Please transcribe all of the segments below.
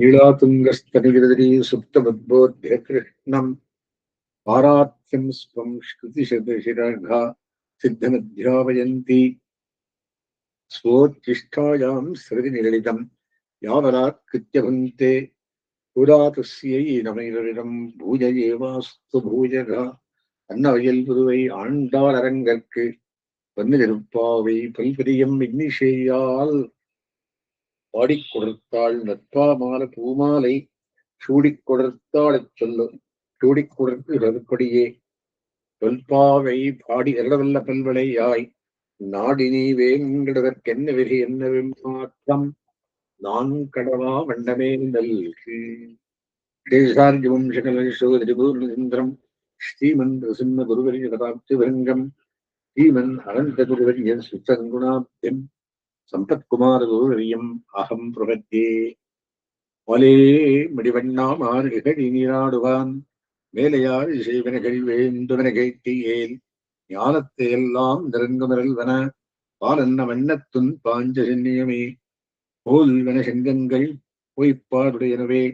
நீலாதுங்கஸ்தனிகிரி சுப்தபத்போத்ய கிருஷ்ணம் பாராத்யம் ஸ்வம் ஸ்ருதிசதசிரா சித்தமத்யாவயந்தி ஸ்வோத்திஷ்டாயாம் சிறதி நிரளிதம் யாவராத் கிருத்தியபந்தே பூராதஸ்யை நமைகளிடம் பூஜ ஏவாஸ்து பூஜகா அன்னவையில் புதுவை ஆண்டார் அரங்கற்கு பன்னிருப்பாவை பல்பெரியம் விக்னிஷேயால் பாடிக் கொடுத்தாள் நற்பாமால பூமாலை சூடிக் கொடுத்தாளைச் சொல்லும் சூடிக் கொடுத்து தொல்பாவை பாடி அருளவல்ல பல்வளையாய் நாடினி வேங்கடதற்கென்ன வெறி என்ன மாற்றம்? நான் கடவா வண்டமே நல்கு தேசார்ஜவம் சகலேஸ்வரிபூர்ணேந்திரம் ஸ்ரீமன் பிரசன்ன குருவரிய கதாப்திவரங்கம் ஸ்ரீமன் அனந்த குருவரிய சுத்தங்குணாப்தியம் சம்பத்குமார அகம் பிரபத்தே வலே முடிவண்ணாமார் இகழி நீராடுவான். மேலையார் செய்வனகள் வேண்டுவன கேட்டியேல். ஞானத்தை எல்லாம் நெருங்குமரல்வன பாலன்ன வண்ணத்துன் பாஞ்ச சென்னியமே போல்வன செங்கங்கள் பொய்ப்பாடுடையனவே.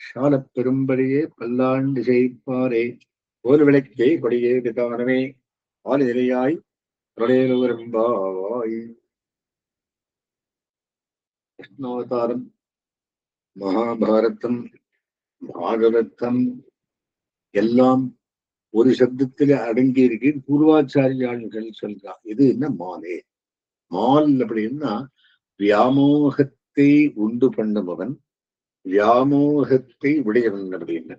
சாலப் பெரும்படியே பல்லாண்டு செய்ப்பாரே. போல் விளக்கே கொடியே விதானமே ஆலிநிலையாய் பிரளயலுவரம்பாவாய் கிருஷ்ணாவதாரம் மகாபாரதம் பாகவதம் எல்லாம் ஒரு சப்தத்துல அடங்கி இருக்கு. பூர்வாச்சாரியாளர்கள் சொல்றா. இது என்ன மாலே மால் அப்படின்னா வியாமோகத்தை உண்டு பண்ணுபவன் வியாமோகத்தை உடையவன் அப்படின்னா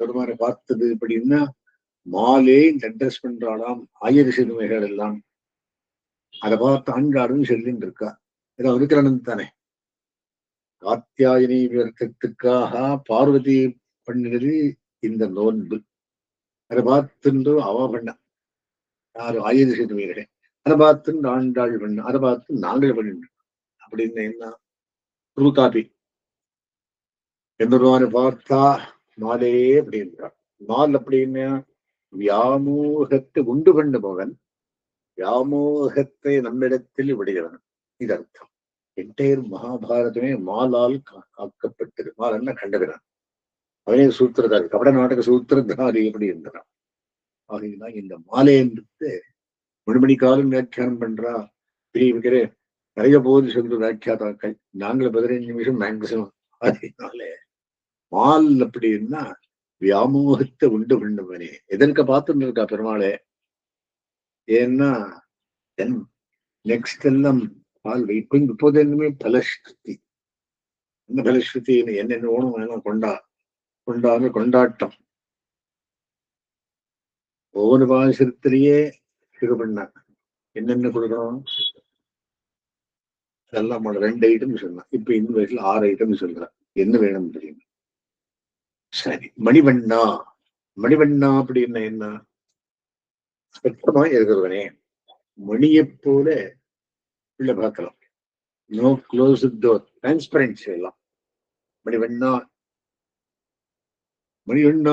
பெருமானை பார்த்தது அப்படின்னா மாலே இந்த அட்ரஸ் பண்றாளாம் ஆயிர சிறுமைகள் எல்லாம். அதை பார்த்து ஆண்டாடும் சொல்லின்னு இருக்கா. ஏதோ அனுக்கிரணம் தானே. காத்தியாயினி வியர்த்தத்துக்காக பார்வதி பண்ணினது இந்த நோன்பு. அதை பார்த்துண்டு அவ பண்ண. யாரு ஆயுத செய்தவர்களே அதை பார்த்து ஆண்டாள் பண்ண. அதை பார்த்து நாங்கள் பண்ணிட்டு அப்படின்னு என்ன? ட்ரூ காப்பி எம்பெருமானை பார்த்தா மாலே அப்படின்றான் மால் அப்படின்னு வியாமோகத்தை உண்டு பண்ணுபவன் வியாமோகத்தை நம்மிடத்தில் விடுகிறவன். இது அர்த்தம். என்டையர் மகாபாரதமே மாலால் கா- காக்கப்பட்டது மால் என்ன கண்டகிறான் அவனே சூத்திரதாரி கபட நாடக சூத்திரதாரி எப்படி இருந்தான் ஆகையினால் இந்த மாலை என்பது மணிமணி காலம் வியாக்கியானம் பண்றா? பிரிவுகிற நிறைய போது சொல்ற வியாக்கியாதாக்கள் நாங்கள் பதினைஞ்சு நிமிஷம் மேக்சிமம் அதனால மால் அப்படின்னா வியாமோகத்தை உண்டு பண்ணுவனே. எதற்கு பார்த்துட்டு இருக்கா பெருமாளே? ஏன்னா நெக்ஸ்ட் எல்லாம் பால் வைக்கும் இப்போது என்னமே பலஸ்ருதி. இந்த பலஸ்ருதி? என்னென்ன ஓணும் வேணும் கொண்டா. கொண்டாம கொண்டாட்டம். ஒவ்வொரு பாசத்திலேயே இது பண்ண என்னென்ன கொடுக்கணும்? எல்லாம் பண்ண ரெண்டு ஐட்டம் சொல்லலாம். இப்ப இந்த வயசுல ஆறு ஐட்டம் சொல்றான். என்ன வேணும் தெரியும் சரி. மணிவண்ணா. மணிவண்ணா அப்படின்னா என்ன? இருக்கிறவனே மணியைப் போல உள்ள பார்க்கலாம். நோ க்ளோஸ் டோர் டிரான்ஸ்பரன்சி எல்லாம் மணிவண்ணா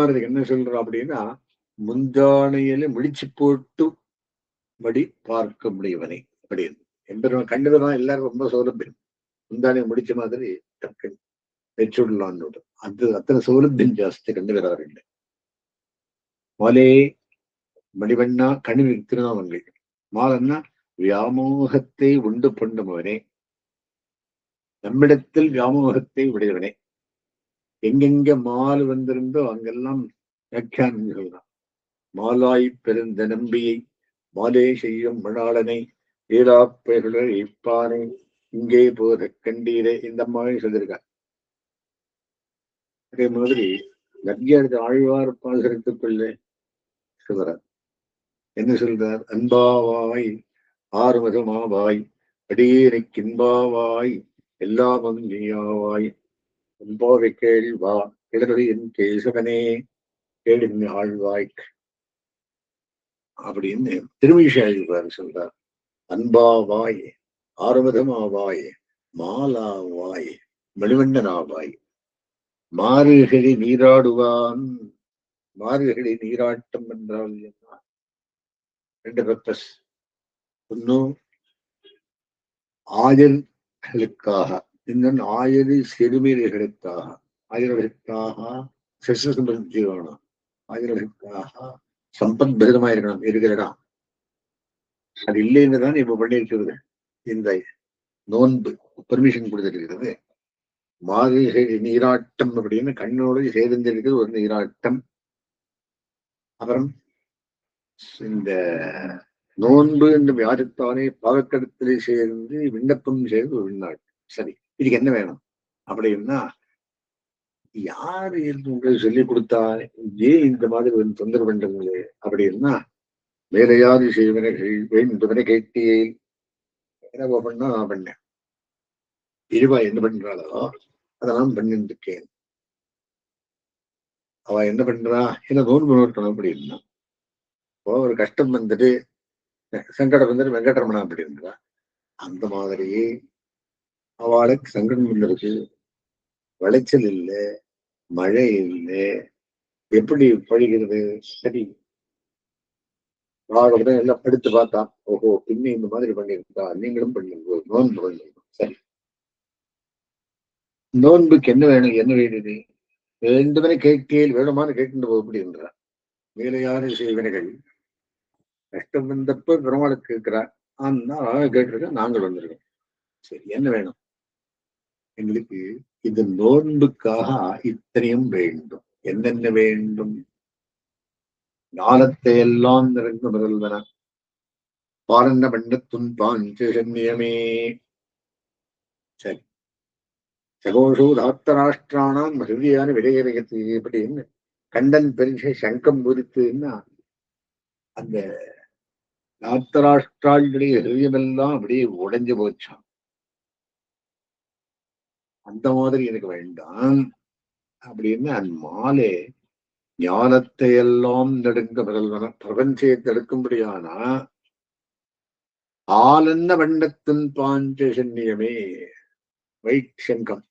இதுக்கு என்ன சொல்றோம் அப்படின்னா முந்தானையில முடிச்சு போட்டு படி பார்க்க முடியவனை. அப்படின்னு எம்பெருமான் கண்டதுதான் எல்லாரும் ரொம்ப சௌலபியம் முந்தானை முடிச்ச மாதிரி டக்குன்னு வச்சுடலான்னு அது அத்தனை சௌலபியம் ஜாஸ்தி கண்டு வராருண்டு மாலே மணிவண்ணா கணிவு திருநாமங்கள் மாலன்னா வியாமோகத்தை உண்டு பண்ணுபவனே. நம்மிடத்தில் வியாமோகத்தை உடையவனே. எங்கெங்க மால் வந்திருந்தோ அங்கெல்லாம் வியாக்கியானம் சொல்றான் மாலாய் பெருந்த நம்பியை மாலே செய்யும் மணாளனை ஏலாப்பைகளை இப்பானை இங்கே போத கண்டீரே இந்த மாதிரி சொல்லியிருக்கார். அதே மாதிரி நிறைய ஆழ்வார் பாசனத்துக்குள்ளே சொல்றார் என்ன சொல்றார் அன்பாவாய் ஆறுமுகமாவாய் அடியேனைக்கின்பாவாய் எல்லாமும் நீயாவாய் அன்பாவை கேள்வா இடரடி என் கேசவனே கேளின் ஆழ்வாய் அப்படின்னு திருமிஷாழ்வார் சொல்றார். அன்பாவாய் ஆறுமுகமாவாய் மாலாவாய் மணிவண்ணனாவாய். மாறுகளி நீராடுவான். மாறுகளி நீராட்டம் என்றால் என்ன? ரெண்டு பர்பஸ் இன்னும் ஆயர்களுக்காக இன்னும் ஆயிரு சிறுமீர்களுக்காக ஆயிரர்களுக்காக சசிர சம்பத்தி ஆயிரர்களுக்காக சம்பத் பகிரமா இருக்கிற இடம் அது இல்லைன்னு தான் இப்ப பண்ணியிருக்கிறது இந்த நோன்பு பெர்மிஷன் கொடுத்திருக்கிறது. மாதிரி நீராட்டம் அப்படின்னு கண்ணோடு சேர்ந்திருக்கிறது ஒரு நீராட்டம். அப்புறம் இந்த நோன்பு என்று யாருத்தானே பாகக்கடத்திலே சேர்ந்து விண்ணப்பம் செய்து ஒரு விண்ணாட்டு. சரி இதுக்கு என்ன வேணும்? அப்படின்னா யாரு உங்களுக்கு சொல்லி கொடுத்தா ஏன் இந்த மாதிரி ஒரு தொந்தரவு பண்றீங்களே? அப்படின்னா வேலையாவது செய்வனர்கள் வேண்டுவனை கேட்டியே? என்ன பண்ணா நான் பண்ணேன். இருவா என்ன பண்றாளோ அதை நான் பண்ணிட்டு இருக்கேன் அவ என்ன பண்றா? என்ன நோன்பு நோக்கணும் அப்படின்னா. இப்போ ஒரு கஷ்டம் வந்துட்டு சங்கடம் வெங்கடரமணா அப்படி அப்படின்றா அந்த மாதிரி அவளுக்கு சங்கடம் வந்துருக்கு விளைச்சல் இல்லை மழை இல்லை. எப்படி பழிகிறது? சரி. உடனே எல்லாம் படித்து பார்த்தா ஓஹோ பின்னே இந்த மாதிரி பண்ணிருக்கா நீங்களும் பண்ணுங்க. நோன்பு பண்ணிருக்கோம் சரி. நோன்புக்கு என்ன வேணும்? என்ன வேணுது? வேண்டுமனை கேட்கையில் வேணுமான கேட்டு என்றார். வேலையாறு செய்வனைகள் கஷ்டம் வந்தப்ப பெருமாளுக்கு கேட்கிறா. ஆனா கேட்டிருக்க. நாங்கள் வந்திருக்கோம். சரி என்ன வேணும்? எங்களுக்கு இது நோன்புக்காக இத்தனையும் வேண்டும். என்னென்ன வேண்டும்? ஞானத்தை எல்லாம் நிறைந்த முதல்வன. பாரண்ட பண்டத்துன் பாஞ்சன்யமே சரி. சகோஷோ தாத்தராஷ்டிரானாம் ஹிருதியான விடையரகத்து அப்படின்னு கண்டன் பெருசை சங்கம் குறித்துன்னா அந்த தாத்தராஷ்டிராளுடைய ஹிருதயமெல்லாம் அப்படியே உடைஞ்சு போச்சான் அந்த மாதிரி எனக்கு வேண்டாம். அப்படின்னு அந் மாலே ஞானத்தை எல்லாம் நெடுங்க முதல்வன பிரபஞ்சத்தை எடுக்கும்படியானா ஆலன்ன வண்ணத்தின் பாஞ்சசன்யமே வைட்சங்கம்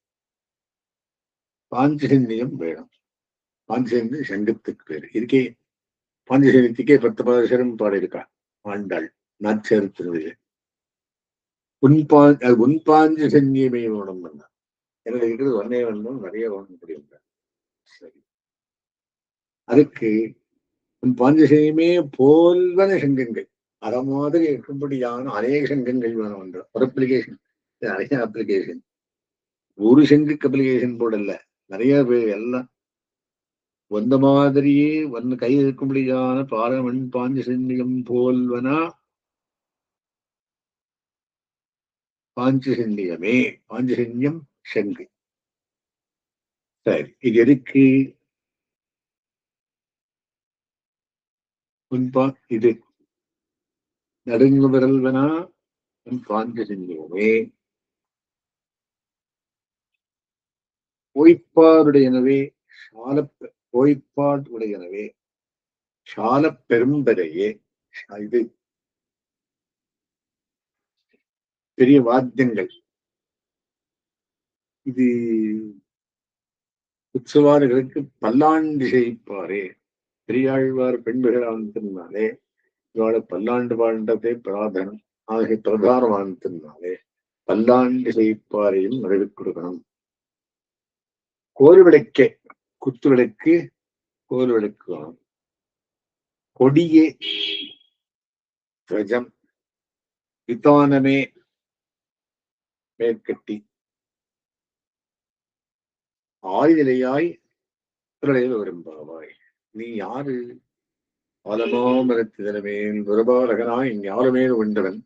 பாஞ்சசன்யம் வேணும். பாஞ்சசன்யம் சங்கத்துக்கு பேரு. இதுக்கே பாஞ்சசன்யத்துக்கே பத்து பதினசரம் பாடியிருக்கான். ஆண்டாள் நாச்சேர் உன்பா உன்பாஞ்சு வேணும் பண்ண எனக்கு இருக்கிறது ஒன்னே வேணும் நிறைய வாங்க முடியும் சரி. அதுக்கு உன் பாஞ்சசன்யமே போல்வன சங்கங்கள். அத மாதிரி இருக்கும்படியான அநேக சங்கங்கள் வேணும் என்ற. ஒரு அப்ளிகேஷன் நிறைய அப்ளிகேஷன் ஒரு சங்குக்கு அப்ளிகேஷன் போடல. நிறைய பேர் எல்லாம் வந்த மாதிரியே வந்து கை இருக்கும்படியான பாரமண் பாஞ்சசன்யம் போல்வனா பாஞ்சசன்யமே பாஞ்சசன்யம் சங்கு. சரி இது எதுக்கு? முன்பா இது நடுங்கு விரல்வனா உன் பாஞ்சசன்யமே ஓய்ப்பாருடையனவே சால ஓய்ப்பாடுடையனவே சால பெரும்பரையே இது. பெரிய வாத்தியங்கள். இது உற்சவார்களுக்கு பல்லாண்டு செய்ப்பாரே பெரியாழ்வார் பெண்பிகளானத்தினாலே இவாளை பல்லாண்டு வாழ்ந்ததே பிராதனம் ஆகிய பிரதானமானத்தினாலே பல்லாண்டு செய்ப்பாரையும் நிறைவு கொடுக்கணும். கோல் குத்துவிளக்கு கோல் விளக்கு கொடியே துவஜம் விதானமே மேற்கட்டி. ஆயுதலையாய் பிரளைய விரும்பாவாய் நீ யாரு? ஆலமாமரத்திதனமேல் துரபாலகனாய் யாருமே உண்டவன்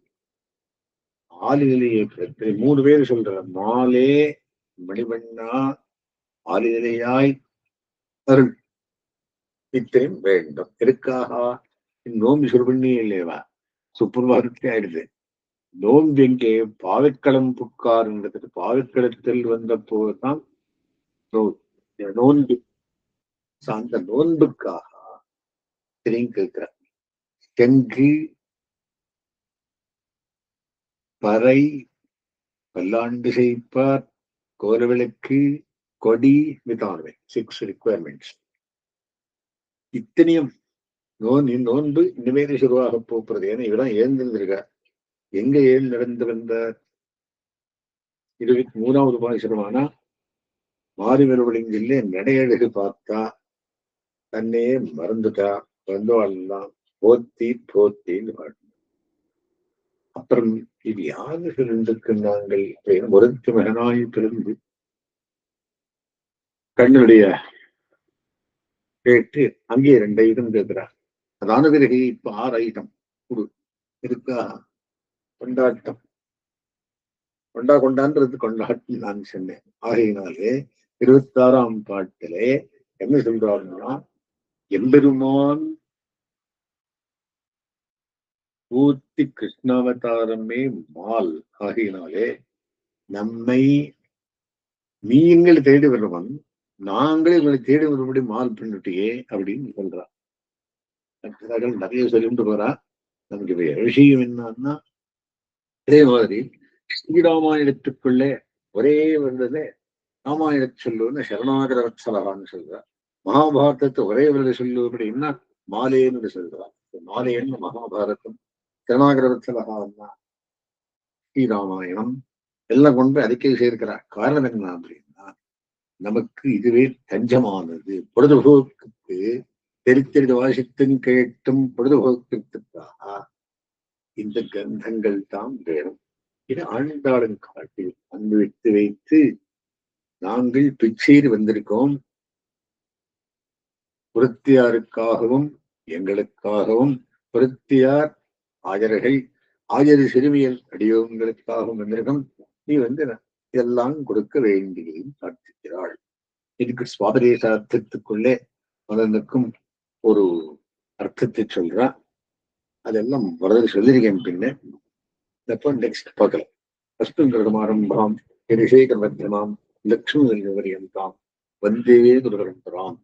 ஆலிலையை பிறத்து மூணு பேர் சொல்ற மாலே மணிவண்ணா ஆலிலையாய் அருள் இத்தனையும் வேண்டும். எதுக்காக நோம்பு சுருபண்ணியே இல்லையவா சுப்பிரபாதத்தை ஆயிடுது நோன்பு எங்கே? பாவைக்களம் புக்கார்ன்றது பாவைக்களத்தில் வந்த போதுதான் நோன்பு அந்த நோன்புக்காக திரும்பி கேட்கிறார். தெங்கு பறை பல்லாண்டு செய்ப்பார் கோலவிளக்கு கொடி விதானவை சிக்ஸ் ரிக்குவயர்மெண்ட்ஸ் இத்தனையும் நோன் நோன்பு இனிமேல் சுருவாக போகிறது. ஏன்னா இவதான் ஏந்திருந்திருக்கா எங்க ஏழு நடந்து வந்தார்? இருபத்தி மூணாவது பாசுரமான மாரிவெலுவலிங்கிலே நடையழகு பார்த்தா தன்னையே மறந்துட்டா. வந்தவாள்லாம் போத்தி போத்தின்னு பாடு. அப்புறம் இது யாரு ரெண்டுக்கு நாங்கள்? ஒருத்து மகனாய் பிறந்து கண்ணுடைய கேட்டு அங்கே ரெண்டு ஐட்டம் கேட்கிறார். அதான பிறகு இப்ப ஆறு ஐட்டம் குடு. இருக்கா? கொண்டாட்டம். கொண்டா கொண்டான்றது கொண்டாட்டம் நான் சொன்னேன். ஆகையினாலே இருபத்தி ஆறாம் பாட்டிலே என்ன சொல்றாருன்னா எம்பெருமான் பூர்த்தி கிருஷ்ணாவதாரமே மால். ஆகையினாலே நம்மை நீங்கள் தேடி வருவன் நாங்களே உங்களை தேடி வரும்படி மால் பின்னுட்டியே அப்படின்னு சொல்றான் பக்தர்கள் நிறைய சொல்லிட்டு போறா. நமக்கு இப்ப விஷயம் என்னன்னா அதே மாதிரி ஸ்ரீராமாயணத்துக்குள்ளே ஒரே வருடத்துல ராமாயண சொல்லுன்னு சரணாகர வத்சலகான்னு சொல்றா. மகாபாரதத்தை ஒரே வருட சொல்லு அப்படின்னா மாலேன்னு சொல்றா. மாலேன்னு மகாபாரதம். சரணாகர வத்சலகான்னா ஸ்ரீராமாயணம். எல்லாம் கொண்டு அதுக்கே சேர்க்கிறார் காரணம் என்ன அப்படின்னு நமக்கு இதுவே தஞ்சமானது. பொழுதுபோக்கு தெரித்தெரிது வாசித்தும் கேட்டும் பொழுதுபோக்கத்துக்காக இந்த கந்தங்கள் தான் வேணும். இது ஆண்டாளன் காட்டில் அன்பு வைத்து நாங்கள் பிச்சையில் வந்திருக்கோம். புரத்தியாருக்காகவும் எங்களுக்காகவும் புரத்தியார் ஆஜர்கள் ஆஜர் சிறுமியல் அடியோங்களுக்காகவும் வந்திருக்கோம். நீ வந்து இதெல்லாம் கொடுக்க வேண்டியதையும் பிரார்த்திக்கிறாள். இதுக்கு சுவாபதேச அர்த்தத்துக்குள்ளே மதனுக்கும் ஒரு அர்த்தத்தை சொல்றா. அதெல்லாம் வரது சொல்லியிருக்கேன் பின்ன. அப்போ நெக்ஸ்ட் பார்க்கலாம். அஸ்துங்கிரகமாரம்பாம் ரிஷேகர் மத்தியமாம் லக்ஷ்மி தாம் வந்தே குருபரம்பராம்